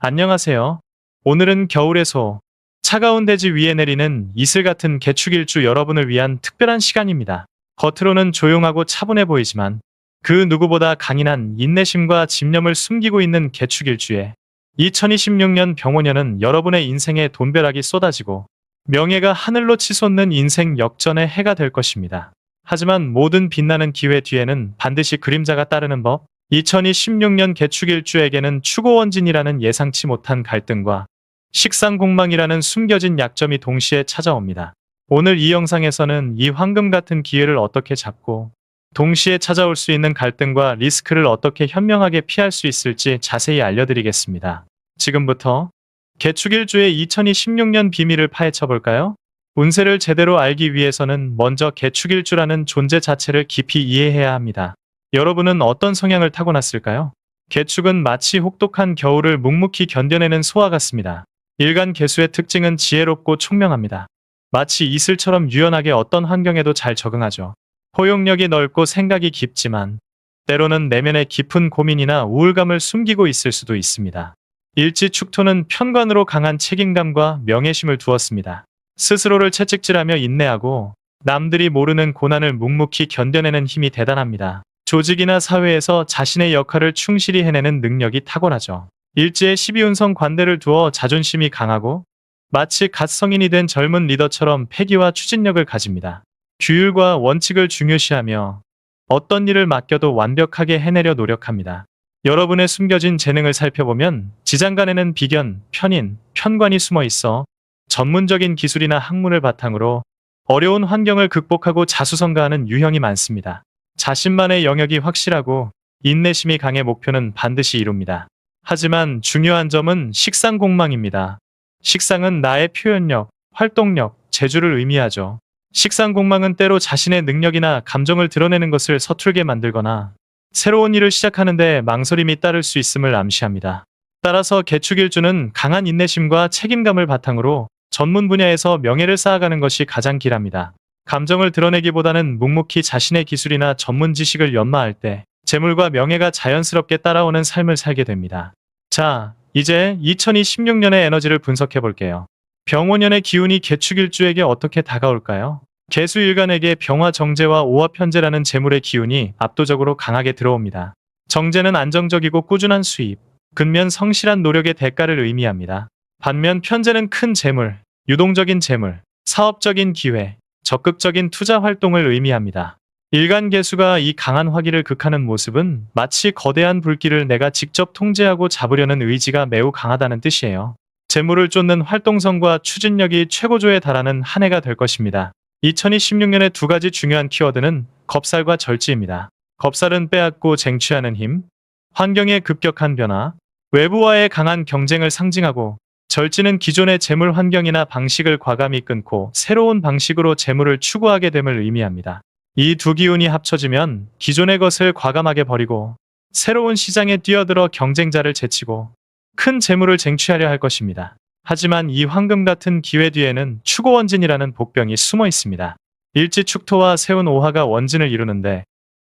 안녕하세요. 오늘은 겨울의 소, 차가운 대지 위에 내리는 이슬 같은 개축일주 여러분을 위한 특별한 시간입니다. 겉으로는 조용하고 차분해 보이지만 그 누구보다 강인한 인내심과 집념을 숨기고 있는 개축일주에 2026년 병오년은 여러분의 인생에 돈벼락이 쏟아지고 명예가 하늘로 치솟는 인생 역전의 해가 될 것입니다. 하지만 모든 빛나는 기회 뒤에는 반드시 그림자가 따르는 법, 2026년 개축일주에게는 추고원진이라는 예상치 못한 갈등과 식상공망이라는 숨겨진 약점이 동시에 찾아옵니다. 오늘 이 영상에서는 이 황금 같은 기회를 어떻게 잡고 동시에 찾아올 수 있는 갈등과 리스크를 어떻게 현명하게 피할 수 있을지 자세히 알려드리겠습니다. 지금부터 개축일주의 2026년 비밀을 파헤쳐 볼까요? 운세를 제대로 알기 위해서는 먼저 개축일주라는 존재 자체를 깊이 이해해야 합니다. 여러분은 어떤 성향을 타고났을까요? 개축은 마치 혹독한 겨울을 묵묵히 견뎌내는 소와 같습니다. 일간 개수의 특징은 지혜롭고 총명합니다. 마치 이슬처럼 유연하게 어떤 환경에도 잘 적응하죠. 포용력이 넓고 생각이 깊지만 때로는 내면의 깊은 고민이나 우울감을 숨기고 있을 수도 있습니다. 일지축토는 편관으로 강한 책임감과 명예심을 두었습니다. 스스로를 채찍질하며 인내하고 남들이 모르는 고난을 묵묵히 견뎌내는 힘이 대단합니다. 조직이나 사회에서 자신의 역할을 충실히 해내는 능력이 탁월하죠. 일지에 12운성 관대를 두어 자존심이 강하고 마치 갓 성인이 된 젊은 리더처럼 패기와 추진력을 가집니다. 규율과 원칙을 중요시하며 어떤 일을 맡겨도 완벽하게 해내려 노력합니다. 여러분의 숨겨진 재능을 살펴보면 지장간에는 비견, 편인, 편관이 숨어 있어 전문적인 기술이나 학문을 바탕으로 어려운 환경을 극복하고 자수성가하는 유형이 많습니다. 자신만의 영역이 확실하고 인내심이 강해 목표는 반드시 이룹니다. 하지만 중요한 점은 식상 공망입니다. 식상은 나의 표현력, 활동력, 재주를 의미하죠. 식상 공망은 때로 자신의 능력이나 감정을 드러내는 것을 서툴게 만들거나 새로운 일을 시작하는데 망설임이 따를 수 있음을 암시합니다. 따라서 개축일주는 강한 인내심과 책임감을 바탕으로 전문 분야에서 명예를 쌓아가는 것이 가장 길합니다. 감정을 드러내기보다는 묵묵히 자신의 기술이나 전문 지식을 연마할 때 재물과 명예가 자연스럽게 따라오는 삶을 살게 됩니다. 자, 이제 2026년의 에너지를 분석해 볼게요. 병오년의 기운이 개축일주에게 어떻게 다가올까요? 개수일간에게 병화 정제와 오화 편제라는 재물의 기운이 압도적으로 강하게 들어옵니다. 정제는 안정적이고 꾸준한 수입, 근면 성실한 노력의 대가를 의미합니다. 반면 편제는 큰 재물, 유동적인 재물, 사업적인 기회, 적극적인 투자 활동을 의미합니다. 일간 개수가 이 강한 화기를 극하는 모습은 마치 거대한 불길을 내가 직접 통제하고 잡으려는 의지가 매우 강하다는 뜻이에요. 재물을 쫓는 활동성과 추진력이 최고조에 달하는 한 해가 될 것입니다. 2026년의 두 가지 중요한 키워드는 겁살과 절지입니다. 겁살은 빼앗고 쟁취하는 힘, 환경의 급격한 변화, 외부와의 강한 경쟁을 상징하고 절지는 기존의 재물 환경이나 방식을 과감히 끊고 새로운 방식으로 재물을 추구하게 됨을 의미합니다. 이 두 기운이 합쳐지면 기존의 것을 과감하게 버리고 새로운 시장에 뛰어들어 경쟁자를 제치고 큰 재물을 쟁취하려 할 것입니다. 하지만 이 황금 같은 기회 뒤에는 추고 원진이라는 복병이 숨어 있습니다. 일지 축토와 세운 오화가 원진을 이루는데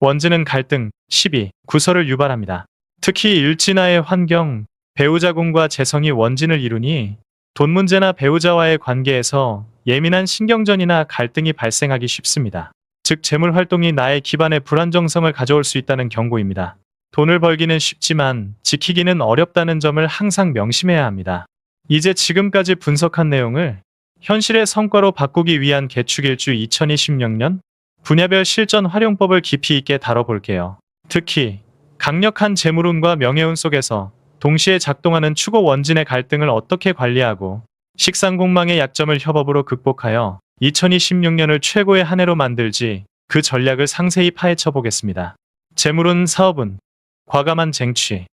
원진은 갈등, 시비, 구설을 유발합니다. 특히 일진화의 환경, 배우자궁과 재성이 원진을 이루니 돈 문제나 배우자와의 관계에서 예민한 신경전이나 갈등이 발생하기 쉽습니다. 즉 재물 활동이 나의 기반에 불안정성을 가져올 수 있다는 경고입니다. 돈을 벌기는 쉽지만 지키기는 어렵다는 점을 항상 명심해야 합니다. 이제 지금까지 분석한 내용을 현실의 성과로 바꾸기 위한 개축일주 2026년 분야별 실전 활용법을 깊이 있게 다뤄볼게요. 특히 강력한 재물운과 명예운 속에서 동시에 작동하는 추고 원진의 갈등을 어떻게 관리하고 식상공망의 약점을 협업으로 극복하여 2026년을 최고의 한 해로 만들지 그 전략을 상세히 파헤쳐 보겠습니다. 재물운 사업은 과감한 쟁취,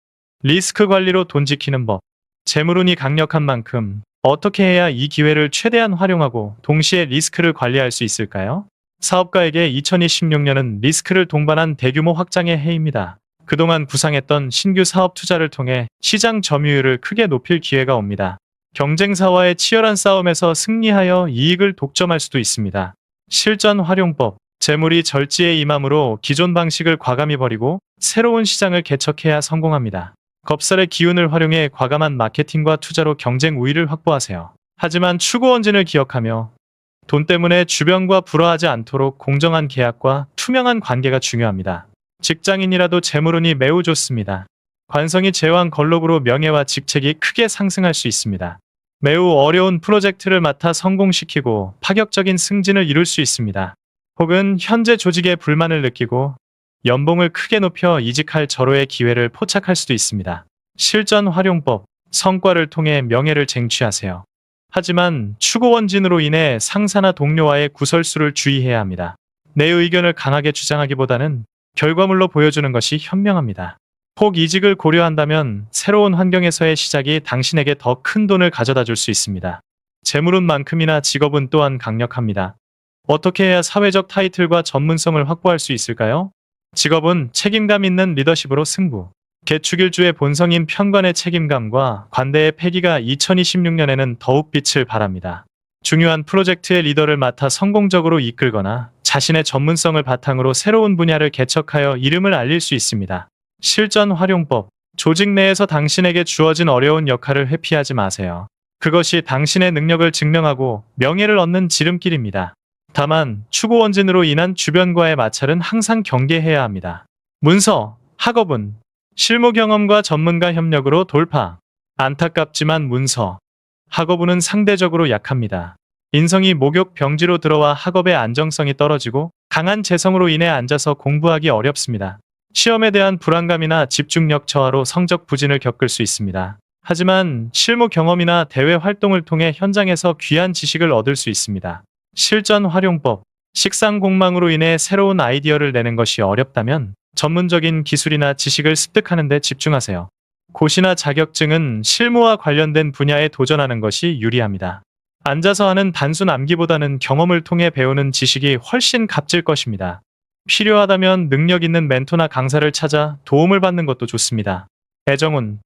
리스크 관리로 돈 지키는 법, 재물운이 강력한 만큼 어떻게 해야 이 기회를 최대한 활용하고 동시에 리스크를 관리할 수 있을까요? 사업가에게 2026년은 리스크를 동반한 대규모 확장의 해입니다. 그동안 구상했던 신규 사업 투자를 통해 시장 점유율을 크게 높일 기회가 옵니다. 경쟁사와의 치열한 싸움에서 승리하여 이익을 독점할 수도 있습니다. 실전 활용법, 재물이 절지에 임함으로 기존 방식을 과감히 버리고 새로운 시장을 개척해야 성공합니다. 겁살의 기운을 활용해 과감한 마케팅과 투자로 경쟁 우위를 확보하세요. 하지만 추구 원진을 기억하며 돈 때문에 주변과 불화하지 않도록 공정한 계약과 투명한 관계가 중요합니다. 직장인이라도 재물운이 매우 좋습니다. 관성이 제왕 걸록으로 명예와 직책이 크게 상승할 수 있습니다. 매우 어려운 프로젝트를 맡아 성공시키고 파격적인 승진을 이룰 수 있습니다. 혹은 현재 조직에 불만을 느끼고 연봉을 크게 높여 이직할 절호의 기회를 포착할 수도 있습니다. 실전 활용법, 성과를 통해 명예를 쟁취하세요. 하지만 추구 원진으로 인해 상사나 동료와의 구설수를 주의해야 합니다. 내 의견을 강하게 주장하기보다는 결과물로 보여주는 것이 현명합니다. 혹 이직을 고려한다면 새로운 환경에서의 시작이 당신에게 더 큰 돈을 가져다 줄 수 있습니다. 재물운만큼이나 직업은 또한 강력합니다. 어떻게 해야 사회적 타이틀과 전문성을 확보할 수 있을까요? 직업은 책임감 있는 리더십으로 승부. 개축일주의 본성인 편관의 책임감과 관대의 패기가 2026년에는 더욱 빛을 발합니다. 중요한 프로젝트의 리더를 맡아 성공적으로 이끌거나 자신의 전문성을 바탕으로 새로운 분야를 개척하여 이름을 알릴 수 있습니다. 실전 활용법. 조직 내에서 당신에게 주어진 어려운 역할을 회피하지 마세요. 그것이 당신의 능력을 증명하고 명예를 얻는 지름길입니다. 다만 추구 원진으로 인한 주변과의 마찰은 항상 경계해야 합니다. 문서, 학업은 실무 경험과 전문가 협력으로 돌파. 안타깝지만 문서, 학업운은 상대적으로 약합니다. 인성이 목욕 병지로 들어와 학업의 안정성이 떨어지고 강한 재성으로 인해 앉아서 공부하기 어렵습니다. 시험에 대한 불안감이나 집중력 저하로 성적 부진을 겪을 수 있습니다. 하지만 실무 경험이나 대외 활동을 통해 현장에서 귀한 지식을 얻을 수 있습니다. 실전 활용법, 식상 공망으로 인해 새로운 아이디어를 내는 것이 어렵다면 전문적인 기술이나 지식을 습득하는 데 집중하세요. 고시나 자격증은 실무와 관련된 분야에 도전하는 것이 유리합니다. 앉아서 하는 단순 암기보다는 경험을 통해 배우는 지식이 훨씬 값질 것입니다. 필요하다면 능력 있는 멘토나 강사를 찾아 도움을 받는 것도 좋습니다. 애정운,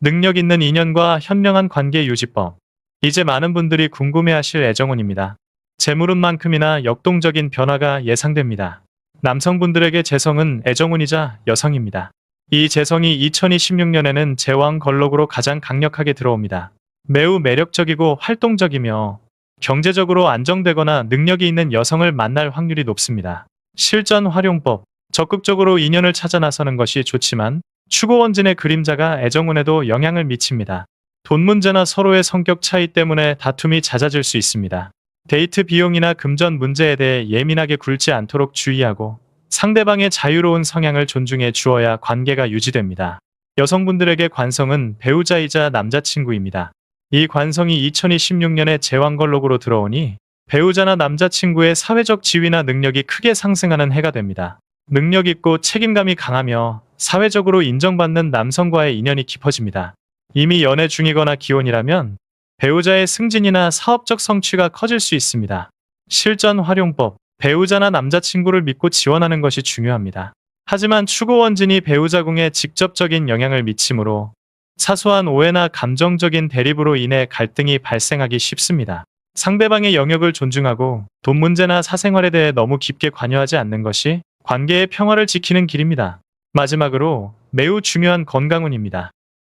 능력 있는 인연과 현명한 관계 유지법. 이제 많은 분들이 궁금해하실 애정운입니다. 재물운만큼이나 역동적인 변화가 예상됩니다. 남성분들에게 재성은 애정운이자 여성입니다. 이 재성이 2026년에는 제왕 걸록으로 가장 강력하게 들어옵니다. 매우 매력적이고 활동적이며 경제적으로 안정되거나 능력이 있는 여성을 만날 확률이 높습니다. 실전 활용법. 적극적으로 인연을 찾아 나서는 것이 좋지만 추구 원진의 그림자가 애정운에도 영향을 미칩니다. 돈 문제나 서로의 성격 차이 때문에 다툼이 잦아질 수 있습니다. 데이트 비용이나 금전 문제에 대해 예민하게 굴지 않도록 주의하고 상대방의 자유로운 성향을 존중해 주어야 관계가 유지됩니다. 여성분들에게 관성은 배우자이자 남자친구입니다. 이 관성이 2026년에 제왕걸록으로 들어오니 배우자나 남자친구의 사회적 지위나 능력이 크게 상승하는 해가 됩니다. 능력 있고 책임감이 강하며 사회적으로 인정받는 남성과의 인연이 깊어집니다. 이미 연애 중이거나 기혼이라면 배우자의 승진이나 사업적 성취가 커질 수 있습니다. 실전 활용법. 배우자나 남자친구를 믿고 지원하는 것이 중요합니다. 하지만 추구 원진이 배우자궁에 직접적인 영향을 미치므로 사소한 오해나 감정적인 대립으로 인해 갈등이 발생하기 쉽습니다. 상대방의 영역을 존중하고 돈 문제나 사생활에 대해 너무 깊게 관여하지 않는 것이 관계의 평화를 지키는 길입니다. 마지막으로 매우 중요한 건강운입니다.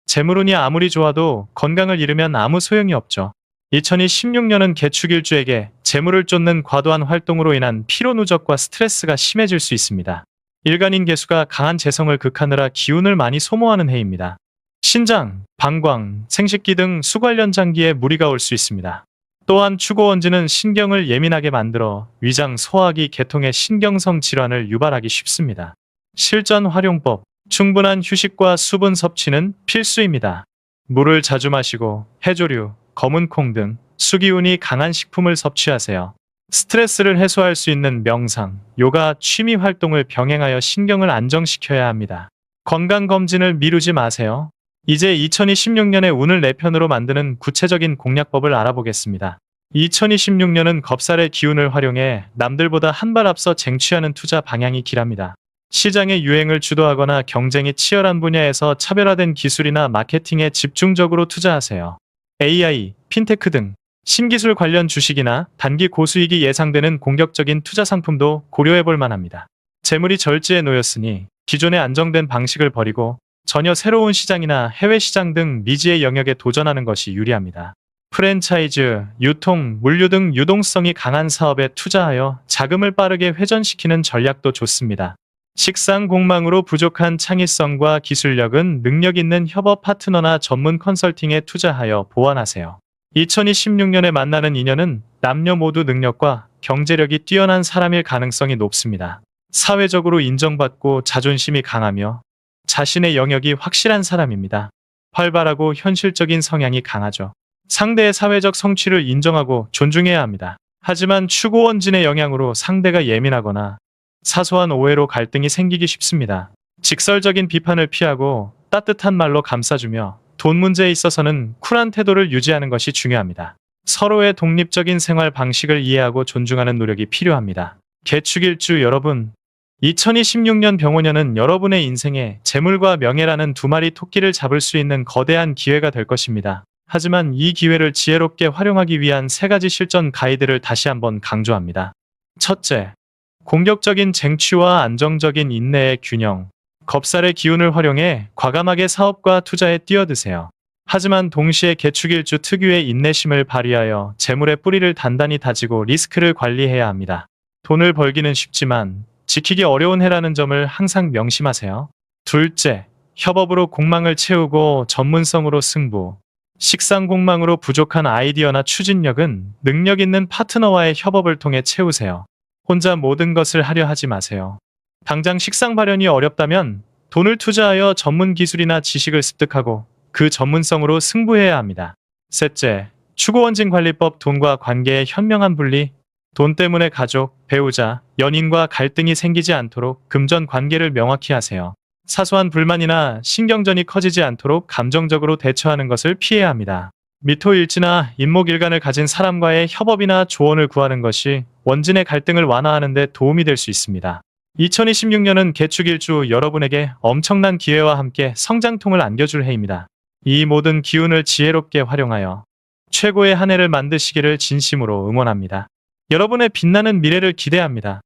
재물운이 아무리 좋아도 건강을 잃으면 아무 소용이 없죠. 2026년은 개축일주에게 재물을 쫓는 과도한 활동으로 인한 피로 누적과 스트레스가 심해질 수 있습니다. 일간인 개수가 강한 재성을 극하느라 기운을 많이 소모하는 해입니다. 신장, 방광, 생식기 등 수 관련 장기에 무리가 올 수 있습니다. 또한 추고원지는 신경을 예민하게 만들어 위장, 소화기, 계통의 신경성 질환을 유발하기 쉽습니다. 실전 활용법, 충분한 휴식과 수분 섭취는 필수입니다. 물을 자주 마시고 해조류, 검은 콩 등 수기운이 강한 식품을 섭취하세요. 스트레스를 해소할 수 있는 명상, 요가, 취미 활동을 병행하여 신경을 안정시켜야 합니다. 건강검진을 미루지 마세요. 이제 2026년의 운을 내 편으로 만드는 구체적인 공략법을 알아보겠습니다. 2026년은 겁살의 기운을 활용해 남들보다 한 발 앞서 쟁취하는 투자 방향이 길합니다. 시장의 유행을 주도하거나 경쟁이 치열한 분야에서 차별화된 기술이나 마케팅에 집중적으로 투자하세요. AI, 핀테크 등 신기술 관련 주식이나 단기 고수익이 예상되는 공격적인 투자 상품도 고려해 볼 만합니다. 재물이 절지에 놓였으니 기존의 안정된 방식을 버리고 전혀 새로운 시장이나 해외 시장 등 미지의 영역에 도전하는 것이 유리합니다. 프랜차이즈, 유통, 물류 등 유동성이 강한 사업에 투자하여 자금을 빠르게 회전시키는 전략도 좋습니다. 식상 공망으로 부족한 창의성과 기술력은 능력 있는 협업 파트너나 전문 컨설팅에 투자하여 보완하세요. 2026년에 만나는 인연은 남녀 모두 능력과 경제력이 뛰어난 사람일 가능성이 높습니다. 사회적으로 인정받고 자존심이 강하며 자신의 영역이 확실한 사람입니다. 활발하고 현실적인 성향이 강하죠. 상대의 사회적 성취를 인정하고 존중해야 합니다. 하지만 추구 원진의 영향으로 상대가 예민하거나 사소한 오해로 갈등이 생기기 쉽습니다. 직설적인 비판을 피하고 따뜻한 말로 감싸주며 돈 문제에 있어서는 쿨한 태도를 유지하는 것이 중요합니다. 서로의 독립적인 생활 방식을 이해하고 존중하는 노력이 필요합니다. 개축일주 여러분, 2026년 병원년은 여러분의 인생에 재물과 명예라는 두 마리 토끼를 잡을 수 있는 거대한 기회가 될 것입니다. 하지만 이 기회를 지혜롭게 활용하기 위한 세 가지 실전 가이드를 다시 한번 강조합니다. 첫째, 공격적인 쟁취와 안정적인 인내의 균형. 겁살의 기운을 활용해 과감하게 사업과 투자에 뛰어드세요. 하지만 동시에 개축일주 특유의 인내심을 발휘하여 재물의 뿌리를 단단히 다지고 리스크를 관리해야 합니다. 돈을 벌기는 쉽지만 지키기 어려운 해라는 점을 항상 명심하세요. 둘째, 협업으로 공망을 채우고 전문성으로 승부. 식상 공망으로 부족한 아이디어나 추진력은 능력 있는 파트너와의 협업을 통해 채우세요. 혼자 모든 것을 하려 하지 마세요. 당장 식상 발현이 어렵다면 돈을 투자하여 전문 기술이나 지식을 습득하고 그 전문성으로 승부해야 합니다. 셋째, 추구원진 관리법 돈과 관계의 현명한 분리. 돈 때문에 가족, 배우자, 연인과 갈등이 생기지 않도록 금전 관계를 명확히 하세요. 사소한 불만이나 신경전이 커지지 않도록 감정적으로 대처하는 것을 피해야 합니다. 미토일지나 인목일간을 가진 사람과의 협업이나 조언을 구하는 것이 원진의 갈등을 완화하는 데 도움이 될 수 있습니다. 2026년은 개축일주 여러분에게 엄청난 기회와 함께 성장통을 안겨줄 해입니다. 이 모든 기운을 지혜롭게 활용하여 최고의 한 해를 만드시기를 진심으로 응원합니다. 여러분의 빛나는 미래를 기대합니다.